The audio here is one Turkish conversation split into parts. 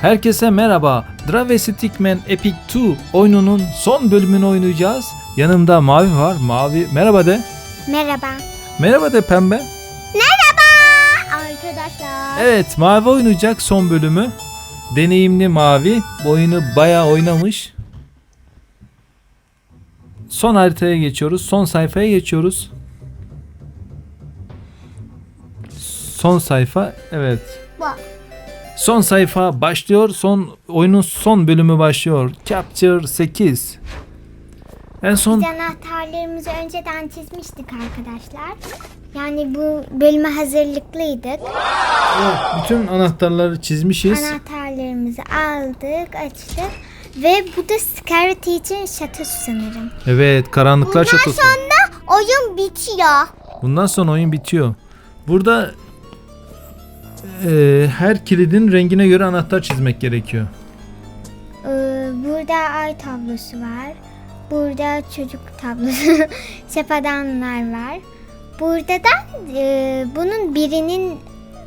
Herkese merhaba. Travesty Stickman Epic 2 oyununun son bölümünü oynayacağız. Yanımda Mavi var. Mavi merhaba de. Merhaba. Merhaba de pembe. Merhaba arkadaşlar. Evet Mavi oynayacak son bölümü. Deneyimli Mavi. Bu oyunu bayağı oynamış. Son haritaya geçiyoruz. Son sayfaya geçiyoruz. Son sayfa. Evet. Bu. Son sayfa başlıyor. Son oyunun son bölümü başlıyor. Chapter 8. En son Biz anahtarlarımızı önceden çizmiştik arkadaşlar. Yani bu bölüme hazırlıklıydık. bütün anahtarları çizmişiz. Anahtarlarımızı aldık, açtık. Ve bu da Scarlet için şatosu sanırım. Evet, karanlıklar şatosu. oyun bitiyor. Bundan sonra oyun bitiyor. Burada e, her kilidin rengine göre anahtar çizmek gerekiyor. Ee, burada ay tablosu var. Burada çocuk tablosu, şapadanlar var. Burada da e, bunun birinin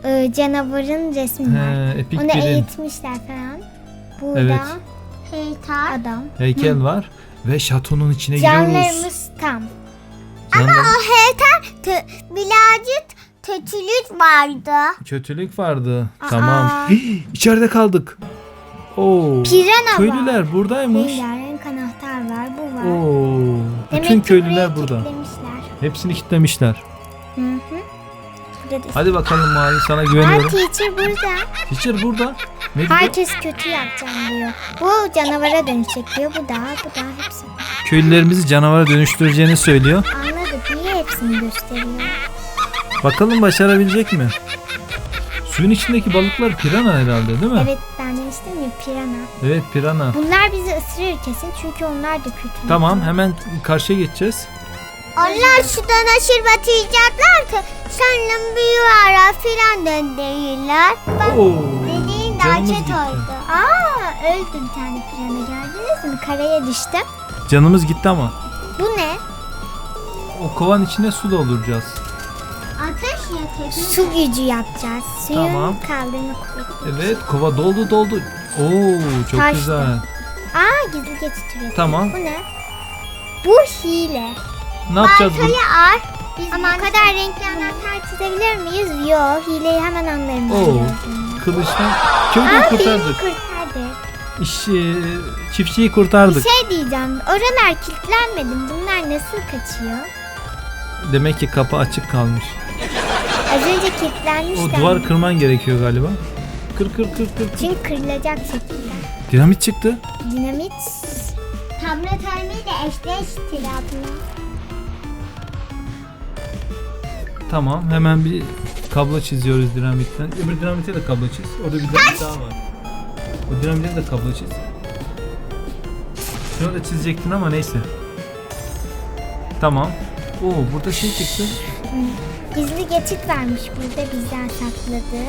e, canavarın resmi var. He, epik Onu birin eğitmişler falan. Burada Evet. heykel adam. heykel var ve şatonun içine giriyoruz. Canlarımız tam. Canlar- heykel birazcık kötülük vardı. Kötülük vardı. Tamam. Hii, İçeride kaldık. Oo. Pirana var. Köylüler buradaymış. Rengarenk anahtar var. Bu var. Oo. Bütün ki köylüler burada. kilitlemişler. Hepsini kilitlemişler. Hı hı. Burada da- Hadi bakalım Mavi sana Aa, güveniyorum. teacher burada. Teacher burada. Ne diyor? Herkes kötü yapacağım diyor. Bu canavara dönüşecek diyor. Bu da, bu da hepsi. Köylülerimizi canavara dönüştüreceğini söylüyor. Anladık. Niye hepsini gösteriyor? Bakalım başarabilecek mi? Suyun içindeki balıklar pirana herhalde değil mi? Evet ben demiştim ya pirana. Evet pirana. Bunlar bizi ısırır kesin çünkü onlar da kötü. Tamam hemen karşıya geçeceğiz. Onlar sudan aşır batıracaklar ki sanırım büyüyorlar filan da değiller. Bak Oo, dediğin canımız gitti. oldu. Aa öldü bir tane pirana gördünüz mü? Karaya düştü. Canımız gitti ama. Bu ne? O kovan içine su dolduracağız. Su gücü yapacağız. Suyun Tamam. kaldırma kuvveti. Evet kova doldu doldu. Oo çok Taştı. güzel. Aa gizli geçit üretiyor. Tamam. Bu ne? Bu hile. Ne yapacağız bu? ar. Biz bu kadar renkli anahtar çizebilir miyiz? Yok. Hileyi hemen anlarım. Oo. Kılıçtan Aa birini kurtardık. kurtardık. İş, e, çiftçiyi Bir kurtardık. şey diyeceğim. Oralar kilitlenmedi. Bunlar nasıl kaçıyor? Demek ki kapı açık kalmış. Az önce kilitlenmişler. O duvar kırman gerekiyor galiba. Kır kır kır kır. Çünkü kırılacak şekilde. Dinamit çıktı. Dinamit. Tablet de eşleştir abla. Tamam hemen bir kablo çiziyoruz dinamitten. Öbür dinamite de kablo çiz. Orada bir dinamit daha var. O dinamite de kablo çiz. Şunu da çizecektin ama neyse. Tamam. Oo burada şey çıktı. Gizli geçit varmış burada bizden sakladı.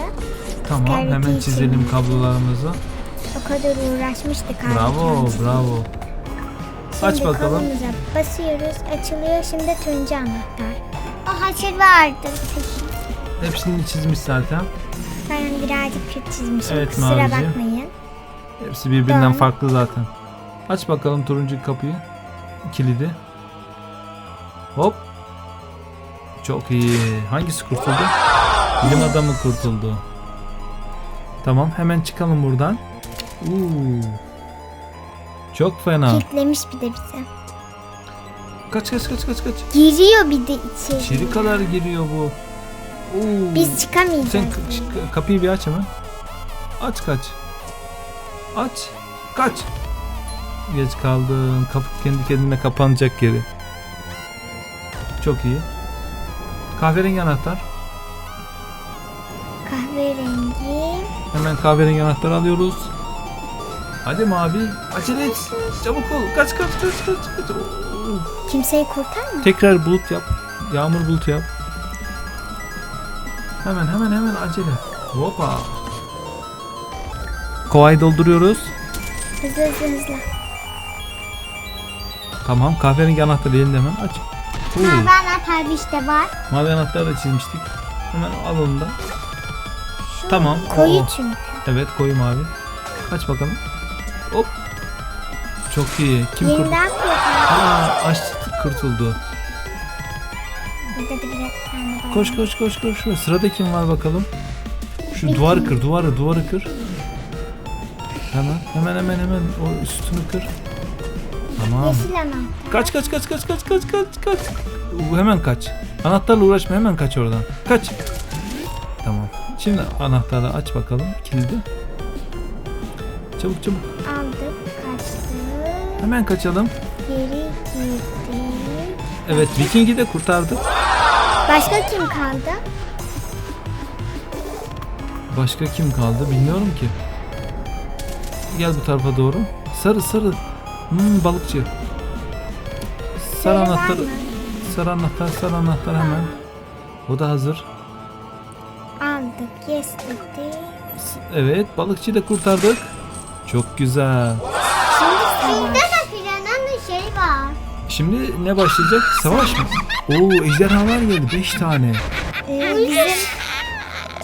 Tamam Scarlet hemen için. çizelim kablolarımızı. O kadar uğraşmıştık Bravo kendisiyle. bravo. Aç Şimdi bakalım. kolumuza basıyoruz. Açılıyor. Şimdi turuncu anahtar. O haşır vardır. Hepsini çizmiş zaten. Ben birazcık kötü çizmişim. Evet, Kusura Maviciğim. bakmayın. Hepsi birbirinden Tamam. farklı zaten. Aç bakalım turuncu kapıyı. Kilidi. Hop. Çok iyi. Hangisi kurtuldu? Bilim adamı kurtuldu. Tamam hemen çıkalım buradan. Uuu. Çok fena. Kilitlemiş bir de bize. Kaç kaç kaç kaç kaç. Giriyor bir de içeri. İçeri kadar giriyor bu. Oo. Biz çıkamayacağız. Sen kapıyı bir aç hemen. Aç kaç. Aç. Kaç. Geç kaldın. Kapı kendi kendine kapanacak geri. Çok iyi. Kahverengi anahtar. Kahverengi. Hemen kahverengi anahtar alıyoruz. Hadi mavi. Acele et. Çabuk ol. Kaç kaç kaç kaç. kaç. Oo. Kimseyi kurtar mı? Tekrar bulut yap. Yağmur bulutu yap. Hemen hemen hemen acele. Hoppa. Kovayı dolduruyoruz. Hızlı hızlı hızlı. Tamam kahverengi anahtarı elinde hemen aç. Oo, anahtar işte var. mavi anahtarı da çizmiştik. Hemen al onu da. Tamam. Koyu oo. çünkü. Evet koyu mavi. Aç bakalım. Hop. Çok iyi. Kim kurtuldu? Aa açtı kurtuldu. Var. Koş koş koş koş. Sırada kim var bakalım? Şu duvarı kır, duvarı, duvarı kır. Hemen, hemen, hemen, hemen o üstünü kır. Tamam. Yeşil anahtar. Kaç, kaç, kaç, kaç, kaç, kaç, kaç, kaç. Hemen kaç. Anahtarla uğraşma, hemen kaç oradan. Kaç. Tamam. Şimdi anahtarı aç bakalım, kilidi. Çabuk çabuk. Aldık. Kaçtık. Hemen kaçalım. Geri gittik. Evet, Viking'i de kurtardık. Başka kim kaldı? Başka kim kaldı bilmiyorum ki. Gel bu tarafa doğru. Sarı sarı. Hmm, balıkçı. Sarı Sarı var anahtar. mı? Sarı anahtar, sarı anahtar hemen. O da hazır. Aldık. Yes dedi. S- Evet, balıkçıyı da kurtardık. Çok güzel. Şimdi de planın şey var. Şimdi ne başlayacak? Savaş mı? Oo, ejderhalar geldi. 5 tane. Ee, bizim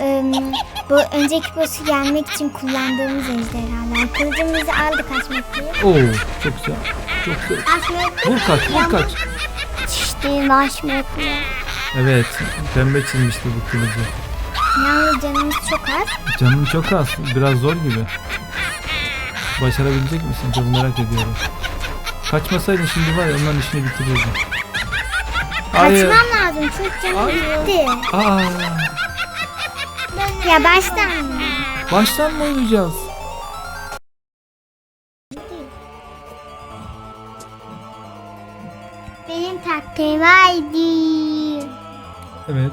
ım, bu önceki boss'u yenmek için kullandığımız ejderhalar. Kılıcımızı aldık diye. Oo, çok güzel. Çok güzel. Açmak Vur kaç, vur kaç. işte açmak Evet, pembe çizmişti bu kılıcı. Yalnız canımız çok az. Canın çok az. Biraz zor gibi. Başarabilecek misin? Çok merak ediyorum. Kaçmasaydın şimdi var ya onların işini bitirirdin. Kaçmam lazım çünkü canım Hayır. gitti. Aa, Ya baştan mı? baştan mı oynayacağız? Benim taktiğim haydi. Evet.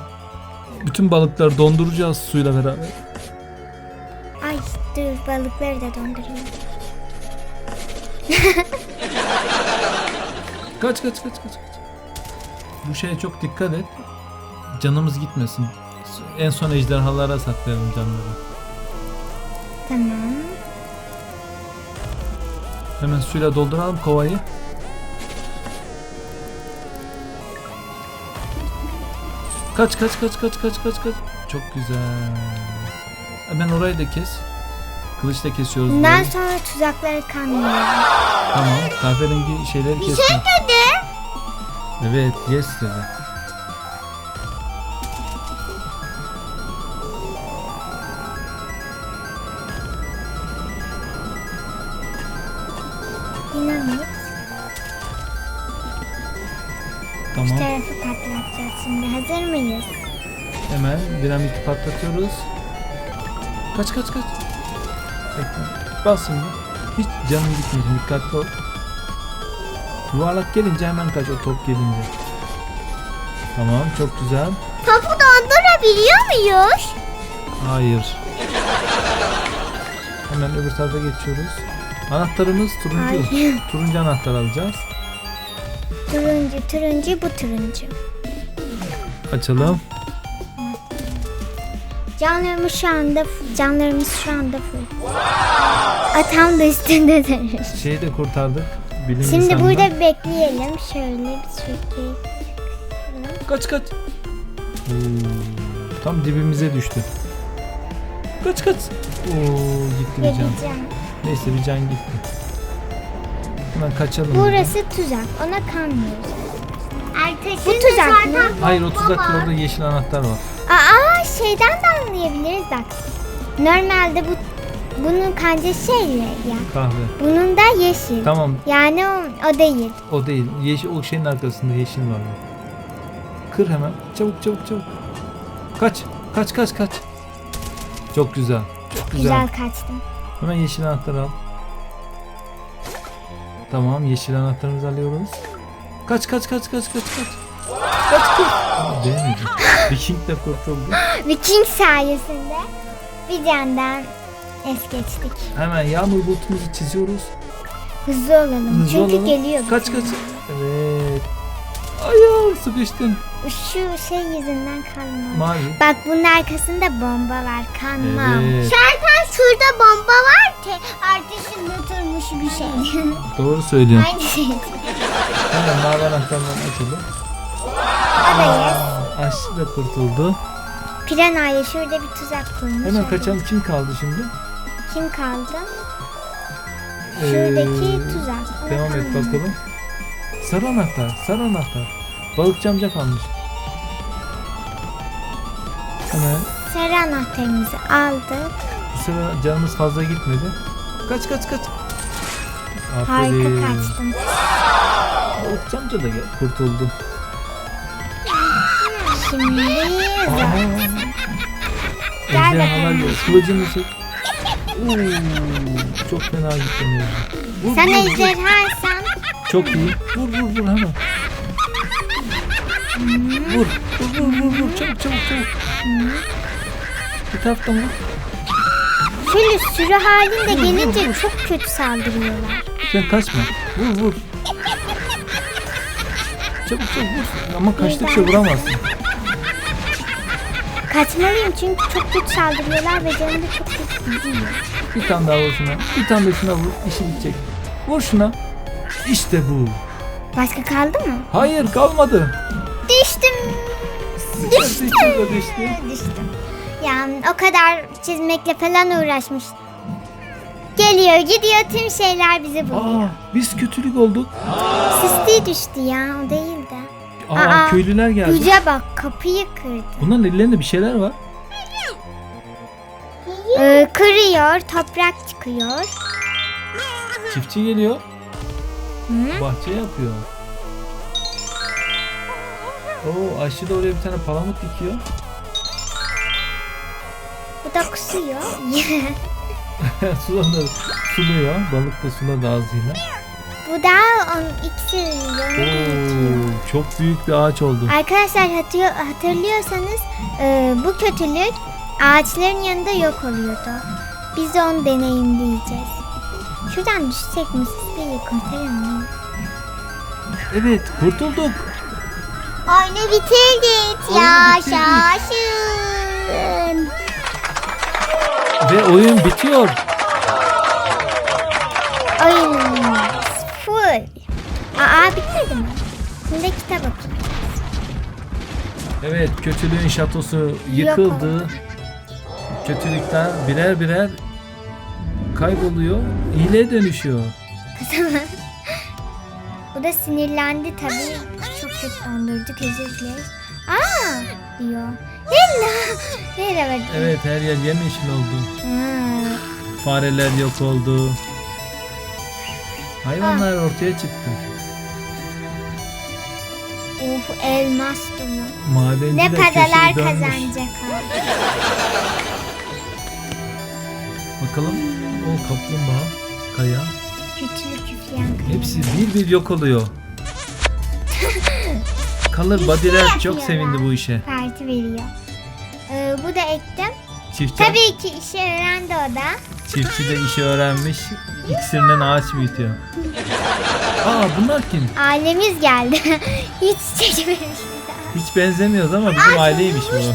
Bütün balıkları donduracağız suyla beraber. Ay dur balıkları da dondurayım. Kaç kaç kaç kaç kaç. Bu şeye çok dikkat et. Canımız gitmesin. En son ejderhalara saklayalım canları. Tamam. Hemen suyla dolduralım kovayı. Kaç kaç kaç kaç kaç kaç kaç. Çok güzel. Hemen orayı da kes. Kılıçla kesiyoruz Bundan burayı. sonra tuzakları kanmıyorum. Tamam. Kahverengi şeyleri kesme. Dedi. Evet, yes dedi. Tamam. tarafı patlatacağız şimdi. Hazır mıyız? Hemen dinamiti patlatıyoruz. Kaç kaç kaç. Bekle. Bas şimdi. Hiç canın gitmesin. Dikkatli ol. Yuvarlak gelince hemen kaç o top gelince. Tamam çok güzel. Topu dondurabiliyor muyuz? Hayır. Hemen öbür tarafa geçiyoruz. Anahtarımız turuncu. Hayır. Turuncu anahtar alacağız. Turuncu, turuncu, bu turuncu. Açalım. Canlarımız şu anda canlarımız şu anda full. Atam da üstünde durur. Şeyi de kurtardık. Bilim Şimdi insanından. burada bekleyelim. Şöyle bir çekeyim. Kaç kaç. Oo, tam dibimize düştü. Kaç kaç. Oo, gitti bir can. Neyse bir can gitti. Hemen kaçalım. Burası tuzak. Ona kanmıyoruz. Bu tuzak mı? Hayır o tuzak orada yeşil anahtar var. Aa şeyden de anlayabiliriz bak. Normalde bu bunun kanca şey ya. Kahve. Bunun da yeşil. Tamam Yani o, o değil. o değil. Yeşil, o şeyin arkasında yeşil var. bak. Kır hemen. Çabuk çabuk çabuk. Kaç. Kaç kaç kaç. Çok güzel. Çok güzel. Güzel kaçtım. Hemen yeşil anahtarı al. Tamam yeşil anahtarımızı alıyoruz. Kaç kaç kaç kaç kaç kaç. Kaç kaç. Aa, Değmedi. Viking de kurtuldu. Viking sayesinde bir candan es geçtik. Hemen yağmur bulutumuzu çiziyoruz. Hızlı olalım. Hızlı Çünkü olalım. geliyor. Kaç kaç. Evet. Sıkıştın. Şu şey yüzünden kanmam. Mavi. Bak bunun arkasında bomba var. Kanmam. Evet. Zaten şurada bomba var ki artışında oturmuş bir şey. Doğru söylüyorsun. Aynı şey. Hemen mavi da yes. Aa, Aşçı da kurtuldu. Piranhaya şurada bir tuzak kurmuş. Hemen kaçalım. Kim kaldı şimdi? Kim kaldı? Ee, Şuradaki tuzak. Devam et bakalım. Sarı anahtar, sarı anahtar. Balıkçı amca kalmış. Hemen Sarı anahtarımızı aldık. bu sıra canımız fazla gitmedi. Kaç kaç kaç. Harika Aferin. kaçtım. Balıkçı amca da gel, kurtuldu. Şimdi zor. Gel Ejderhalar bakalım. geliyor. Kılıcını çek. Oo, çok fena gitti. Vur, Sen vur, vur. ejderhaysan Çok iyi. Vur vur vur hemen. Vur. Vur vur vur vur. Çabuk çabuk çabuk. Bir taraftan vur. şöyle sürü halinde gelince çok kötü saldırıyorlar. Sen kaçma. Vur vur. Çabuk çabuk vur. Ama kaçtıkça vuramazsın. Kaçmalıyım çünkü çok kötü saldırıyorlar ve canım da çok kötü gidiyor. Bir tane daha vur şuna. Bir tane de şuna vur. İşi bitecek. Vur şuna. İşte bu. Başka kaldı mı? Hayır kalmadı. Düştüm. Düştü. Düştü. düştü. Düştüm. Yani o kadar çizmekle falan uğraşmış. Geliyor gidiyor tüm şeyler bizi buluyor. Aa, biz kötülük olduk. Sisti düştü ya o değil de. Aa, Aa, köylüler geldi. Güce bak kapıyı kırdı. Bunların ellerinde bir şeyler var. Ee, kırıyor toprak çıkıyor. Çiftçi geliyor. Hı? Bahçe yapıyor. Oo, aşçı da oraya bir tane palamut dikiyor. Bu da kusuyor. Sulanır, suluyor. Balık da suladı ağzıyla. Bu da on ikisi. Oo, çok büyük bir ağaç oldu. Arkadaşlar hatırlıyor, hatırlıyorsanız e, bu kötülük ağaçların yanında yok oluyordu. Biz de onu deneyimleyeceğiz. Şuradan düşsek mi Sisti'yi kurtarır mı? Evet, kurtulduk. Oyunu bitirdik. Yaşasın. Ve oyun bitiyor. Oyunumuz full. Aa bitmedi mi? Şimdi kitap okuyayım. Evet, kötülüğün şatosu yıkıldı. Kötülükler birer birer kayboluyor. İyiliğe dönüşüyor. Bu da sinirlendi tabii. Dondurduk özür dileriz. Aa diyor. Hello. Merhaba. Evet, her yer yemyeşil oldu. Ha. Fareler yok oldu. Hayvanlar ortaya çıktı. Uf elmas dolu. Madenci Ne paralar kazanacak abi. Bakalım o kaplumbağa, kaya Küçülük küfleyen kaya. hepsi bir bir yok oluyor. Kalır badiler çok sevindi bu işe. Parti veriyor. Ee, bu da ektim. Çiftçi, Tabii ki işe öğrendi o da. çiftçi de işi öğrenmiş. İksirinden ağaç büyütüyor. Aa bunlar kim? Ailemiz geldi. Hiç çekmemişiz. Hiç benzemiyoruz ama bizim aileymiş bu.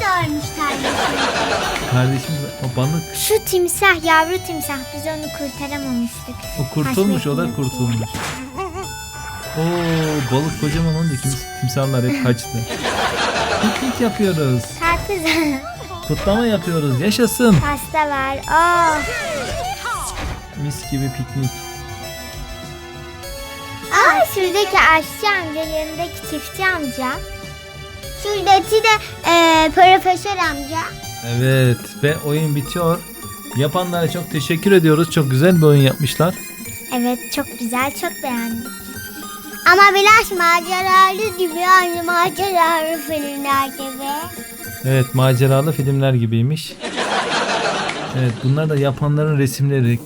Kardeşimiz o balık. Şu timsah yavru timsah biz onu kurtaramamıştık. O kurtulmuş o da Haşmetli. kurtulmuş. Oo balık kocaman olunca kim- timsahlar hep kaçtı. Piknik yapıyoruz. Karpuz Kutlama yapıyoruz. Yaşasın. pasta var. Oh. Mis gibi piknik. Aa, şuradaki aşçı amca yanındaki çiftçi amca. Şuradaki de e, profesör amca. Evet ve oyun bitiyor. Yapanlara çok teşekkür ediyoruz. Çok güzel bir oyun yapmışlar. Evet çok güzel çok beğendik. Ama biraz maceralı gibi aynı maceralı filmler gibi. Evet maceralı filmler gibiymiş. Evet bunlar da yapanların resimleri.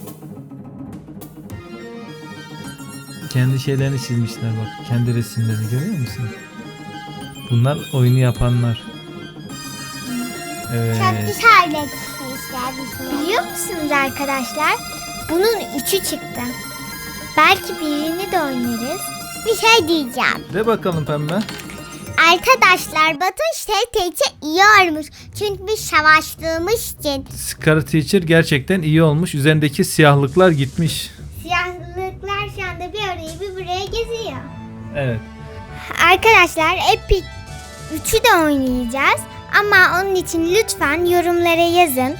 Kendi şeylerini çizmişler bak. Kendi resimlerini görüyor musun? Bunlar oyunu yapanlar. Evet. güzel bir çizmişler Biliyor musunuz arkadaşlar? Bunun üçü çıktı. Belki birini de oynarız. Bir şey diyeceğim. De bakalım pembe. Arkadaşlar Batı teyze iyi olmuş. Çünkü biz savaştığımız için. Scar Teacher gerçekten iyi olmuş. Üzerindeki siyahlıklar gitmiş. Siyahlılıklar şu anda bir oraya bir buraya geziyor. Evet. Arkadaşlar Epic 3'ü de oynayacağız. Ama onun için lütfen yorumlara yazın.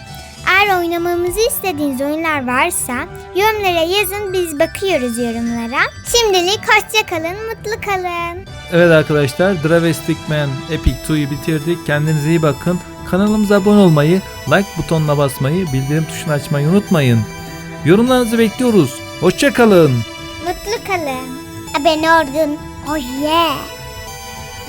Eğer oynamamızı istediğiniz oyunlar varsa yorumlara yazın biz bakıyoruz yorumlara. Şimdilik hoşça kalın, mutlu kalın. Evet arkadaşlar Dravestic Man Epic 2'yu bitirdik. Kendinize iyi bakın. Kanalımıza abone olmayı, like butonuna basmayı, bildirim tuşunu açmayı unutmayın. Yorumlarınızı bekliyoruz. Hoşçakalın. Mutlu kalın. Abone olun. Oh yeah.